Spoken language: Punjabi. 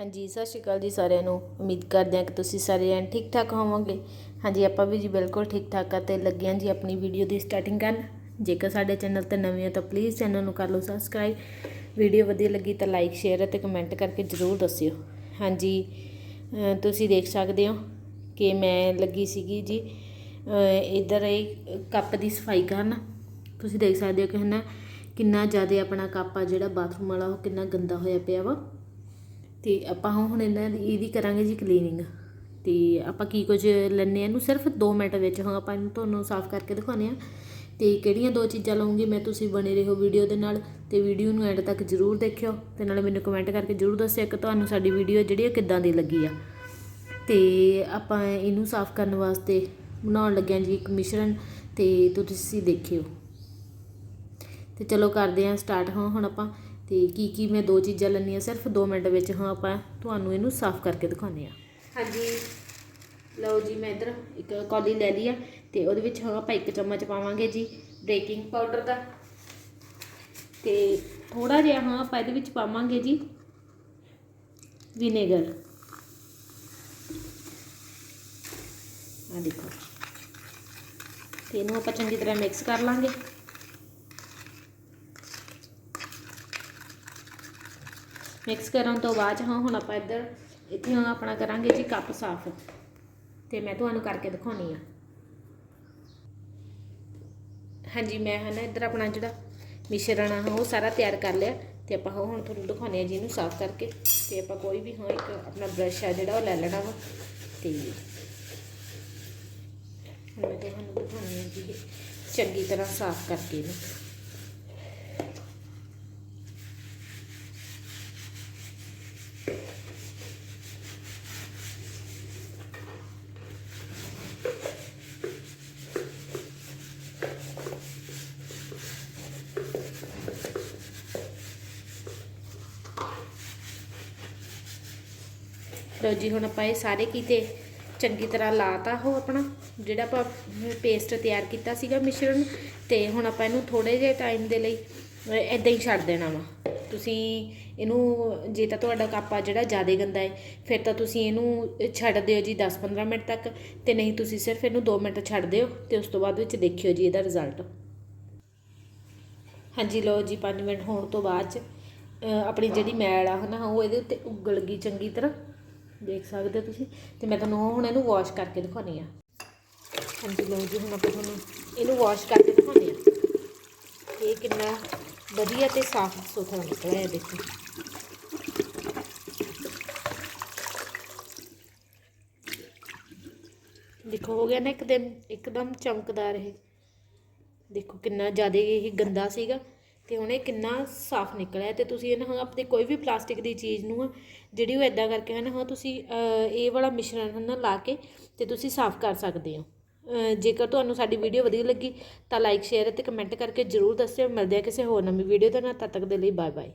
ਹਾਂਜੀ, ਸਤਿ ਸ਼੍ਰੀ ਅਕਾਲ ਜੀ ਸਾਰਿਆਂ ਨੂੰ। ਉਮੀਦ ਕਰਦੇ ਹਾਂ ਕਿ ਤੁਸੀਂ ਸਾਰੇ ਜਣ ਠੀਕ ਠਾਕ ਹੋਵੋਗੇ। ਹਾਂਜੀ, ਆਪਾਂ ਵੀ ਜੀ ਬਿਲਕੁਲ ਠੀਕ ਠਾਕ ਆ ਤੇ ਲੱਗੇ ਹਾਂ ਜੀ ਆਪਣੀ ਵੀਡੀਓ ਦੀ ਸਟਾਰਟਿੰਗ ਕਰਨ ਜੇਕਰ ਸਾਡੇ ਚੈਨਲ ਤੇ ਨਵੇਂ ਹੋ ਤਾਂ ਪਲੀਜ਼ ਚੈਨਲ ਨੂੰ ਕਰ ਲਓ ਸਬਸਕ੍ਰਾਈਬ ਵੀਡੀਓ ਵਧੀਆ ਲੱਗੀ ਤਾਂ ਲਾਈਕ ਸ਼ੇਅਰ ਅਤੇ ਕਮੈਂਟ ਕਰਕੇ ਜ਼ਰੂਰ ਦੱਸਿਓ। ਹਾਂਜੀ ਤੁਸੀਂ ਦੇਖ ਸਕਦੇ ਹੋ ਕਿ ਮੈਂ ਲੱਗੀ ਸੀਗੀ ਜੀ ਇਧਰ ਇਹ ਕੱਪ ਦੀ ਸਫ਼ਾਈ ਕਰਨ। ਤੁਸੀਂ ਦੇਖ ਸਕਦੇ ਹੋ ਕਿ ਹਨਾ ਕਿੰਨਾ ਜ਼ਿਆਦਾ ਆਪਣਾ ਕੱਪ ਆ ਜਿਹੜਾ ਬਾਥਰੂਮ ਵਾਲਾ, ਉਹ ਕਿੰਨਾ ਗੰਦਾ ਹੋਇਆ ਪਿਆ ਵਾ। ਅਤੇ ਆਪਾਂ ਹੁਣ ਇਹਨਾਂ ਦੀ ਇਹਦੀ ਕਰਾਂਗੇ ਜੀ ਕਲੀਨਿੰਗ ਅਤੇ ਆਪਾਂ ਕੀ ਕੁਝ ਲੈਂਦੇ ਹਾਂ ਇਹਨੂੰ ਸਿਰਫ 2 ਮਿੰਟ ਵਿੱਚ ਹਾਂ, ਆਪਾਂ ਇਹਨੂੰ ਤੁਹਾਨੂੰ ਸਾਫ਼ ਕਰਕੇ ਦਿਖਾਉਂਦੇ ਹਾਂ। ਤੇ ਕਿਹੜੀਆਂ ਦੋ ਚੀਜ਼ਾਂ ਲਵਾਂਗੀ ਮੈਂ ਤੁਸੀਂ ਬਣੇ ਰਹੋ ਵੀਡੀਓ ਦੇ ਨਾਲ। ਤੇ ਵੀਡੀਓ ਨੂੰ ਐਂਡ ਤੱਕ ਜਰੂਰ ਦੇਖਿਓ। ਤੇ ਨਾਲੇ ਮੈਨੂੰ ਕਮੈਂਟ ਕਰਕੇ ਜਰੂਰ ਦੱਸਿਓ ਕਿ ਤੁਹਾਨੂੰ ਸਾਡੀ ਵੀਡੀਓ ਜਿਹੜੀ ਉਹ ਕਿੱਦਾਂ ਦੀ ਲੱਗੀ ਆ। ਤੇ ਆਪਾਂ ਇਹਨੂੰ ਸਾਫ਼ ਕਰਨ ਵਾਸਤੇ ਬਣਾਉਣ ਲੱਗਿਆ ਜੀ ਇੱਕ ਮਿਸ਼ਰਣ। ਤੇ ਤੁਸੀਂ ਦੇਖਿਓ। ਤੇ ਚਲੋ ਕਰਦੇ ਹਾਂ ਸਟਾਰਟ ਹਾਂ, ਹੁਣ ਆਪਾਂ ਤੇ ਕੀ ਕੀ ਮੈਂ ਦੋ ਚੀਜ਼ਾਂ ਲੈਣੀਆਂ ਸਿਰਫ 2 ਮਿੰਟ ਵਿੱਚ ਹਾਂ ਆਪਾਂ ਤੁਹਾਨੂੰ ਇਹਨੂੰ ਸਾਫ਼ ਕਰਕੇ ਦਿਖਾਉਂਦੇ ਆ ਹਾਂਜੀ। ਲਓ ਜੀ, ਮੈਂ ਇਧਰ ਇੱਕ ਕੌਲੀ ਲੈ ਲਈ ਆ ਤੇ ਉਹਦੇ ਵਿੱਚ ਹਾਂ ਆਪਾਂ ਇੱਕ ਚਮਚ ਪਾਵਾਂਗੇ ਜੀ ਬੇਕਿੰਗ ਪਾਊਡਰ ਦਾ। ਤੇ ਥੋੜਾ ਜਿਹਾ ਹਾਂ ਆਪਾਂ ਇਹਦੇ ਵਿੱਚ ਪਾਵਾਂਗੇ ਜੀ ਵਿਨੇਗਰ। ਆ ਦੇਖੋ। ਤੇ ਇਹਨੂੰ ਆਪਾਂ ਚੰਗੀ ਤਰ੍ਹਾਂ ਮਿਕਸ ਕਰ ਲਾਂਗੇ। ਮਿਕਸ ਕਰਨ ਤੋਂ ਬਾਅਦ ਹਾਂ, ਹੁਣ ਆਪਾਂ ਇੱਧਰ, ਇੱਥੇ ਹੁਣ ਆਪਣਾ ਕਰਾਂਗੇ ਜੀ ਕੱਪ ਸਾਫ਼। ਤੇ ਮੈਂ ਤੁਹਾਨੂੰ ਕਰਕੇ ਦਿਖਾਉਣੀ ਆ। ਹਾਂਜੀ, ਮੈਂ ਹਨਾ ਇੱਧਰ ਆਪਣਾ ਜਿਹੜਾ ਮਿਸ਼ਰਣ ਆ ਉਹ ਸਾਰਾ ਤਿਆਰ ਕਰ ਲਿਆ। ਤੇ ਆਪਾਂ ਹੁਣ ਤੁਹਾਨੂੰ ਦਿਖਾਉਣੇ ਆ ਜੀ ਇਹਨੂੰ ਸਾਫ਼ ਕਰਕੇ। ਤੇ ਆਪਾਂ ਕੋਈ ਵੀ, ਹਾਂ, ਇੱਕ ਆਪਣਾ ਬ੍ਰਸ਼ ਆ ਜਿਹੜਾ, ਉਹ ਲੈ ਲੈਣਾ ਵਾ। ਤੇ ਹੁਣ ਮੈਂ ਤੁਹਾਨੂੰ ਦਿਖਾਉਣੀ ਆ ਜੀ ਚੰਗੀ ਤਰ੍ਹਾਂ ਸਾਫ਼ ਕਰਕੇ ਇਹਨੂੰ। ਲਓ ਜੀ, ਹੁਣ ਆਪਾਂ ਇਹ ਸਾਰੇ ਕੀਤੇ ਚੰਗੀ ਤਰ੍ਹਾਂ ਲਾਤਾ ਉਹ ਆਪਣਾ, ਜਿਹੜਾ ਆਪਾਂ ਪੇਸਟ ਤਿਆਰ ਕੀਤਾ ਸੀਗਾ ਮਿਸ਼ਰਣ, ਤੇ ਹੁਣ ਆਪਾਂ ਇਹਨੂੰ ਥੋੜੇ ਜਿਹੇ ਟਾਈਮ ਦੇ ਲਈ ਇਦਾਂ ਹੀ ਛੱਡ ਦੇਣਾ ਵਾ। ਤੁਸੀਂ ਇਹਨੂੰ, ਜੇ ਤਾਂ ਤੁਹਾਡਾ ਕੱਪ ਆ ਜਿਹੜਾ ਜ਼ਿਆਦਾ ਗੰਦਾ ਹੈ, ਫਿਰ ਤਾਂ ਤੁਸੀਂ ਇਹਨੂੰ ਛੱਡ ਦਿਓ ਜੀ 10-15 ਮਿੰਟ ਤੱਕ, ਤੇ ਨਹੀਂ ਤੁਸੀਂ ਸਿਰਫ ਇਹਨੂੰ 2 ਮਿੰਟ ਛੱਡ ਦਿਓ, ਤੇ ਉਸ ਤੋਂ ਬਾਅਦ ਵਿੱਚ ਦੇਖਿਓ ਜੀ ਇਹਦਾ ਰਿਜ਼ਲਟ ਹਾਂਜੀ, ਲਓ ਜੀ 5 ਮਿੰਟ ਹੋਣ ਤੋਂ ਬਾਅਦ ਚ ਆਪਣੀ ਜਿਹੜੀ ਮੈਲ ਆ ਹਨਾ, ਉਹ ਇਹਦੇ ਉੱਤੇ ਉਗਲ ਗਈ ਚੰਗੀ ਤਰ੍ਹਾਂ। ਦੇਖ ਸਕਦੇ ਹੋ ਤੁਸੀਂ ਤੇ ਮੈਂ ਤੁਹਾਨੂੰ ਹੁਣ ਇਹਨੂੰ ਵਾਸ਼ ਕਰਕੇ ਦਿਖਾਉਣੀ ਆ। ਹਾਂਜੀ ਲਓ ਜੀ, ਹੁਣ ਆਪਾਂ ਤੁਹਾਨੂੰ ਇਹਨੂੰ ਵਾਸ਼ ਕਰਕੇ ਦਿਖਾਉਣੀ ਆ। ਇਹ ਕਿੰਨਾ ਵਧੀਆ ਤੇ ਸਾਫ਼ ਸੁਥਰਾ ਨਿਕਲਿਆ ਹੈ ਦੇਖੋ। ਦੇਖੋ, ਹੋ ਗਿਆ ਨਾ ਇੱਕ ਦਿਨ ਇੱਕਦਮ ਚਮਕਦਾਰ ਇਹ। ਦੇਖੋ ਕਿੰਨਾ ਜ਼ਿਆਦਾ ਇਹ ਗੰਦਾ ਸੀਗਾ। ਤੇ ਹੁਣ ਇਹ ਕਿੰਨਾ ਸਾਫ਼ ਨਿਕਲਿਆ ਤੇ ਤੁਸੀਂ ਇਹਨਾਂ ਆਪਣੀ ਕੋਈ ਵੀ ਪਲਾਸਟਿਕ ਦੀ ਚੀਜ਼ ਨੂੰ ਆ, ਜਿਹੜੀ ਉਹ ਇਦਾਂ ਕਰਕੇ ਹਨ ਹਾਂ ਤੁਸੀਂ ਇਹ ਵਾਲਾ ਮਿਸ਼ਰਣ ਹਨ ਲਾ ਕੇ ਤੇ ਤੁਸੀਂ ਸਾਫ਼ ਕਰ ਸਕਦੇ ਹੋ। ਜੇਕਰ ਤੁਹਾਨੂੰ ਸਾਡੀ ਵੀਡੀਓ ਵਧੀਆ ਲੱਗੀ ਤਾਂ ਲਾਈਕ ਸ਼ੇਅਰ ਅਤੇ ਕਮੈਂਟ ਕਰਕੇ ਜਰੂਰ ਦੱਸਿਓ। ਮਿਲਦੇ ਆ ਕਿਸੇ ਹੋਰ ਨਵੀਂ ਵੀਡੀਓ ਦੇ ਨਾਲ ਤਦ ਤੱਕ ਦੇ ਲਈ ਬਾਏ ਬਾਏ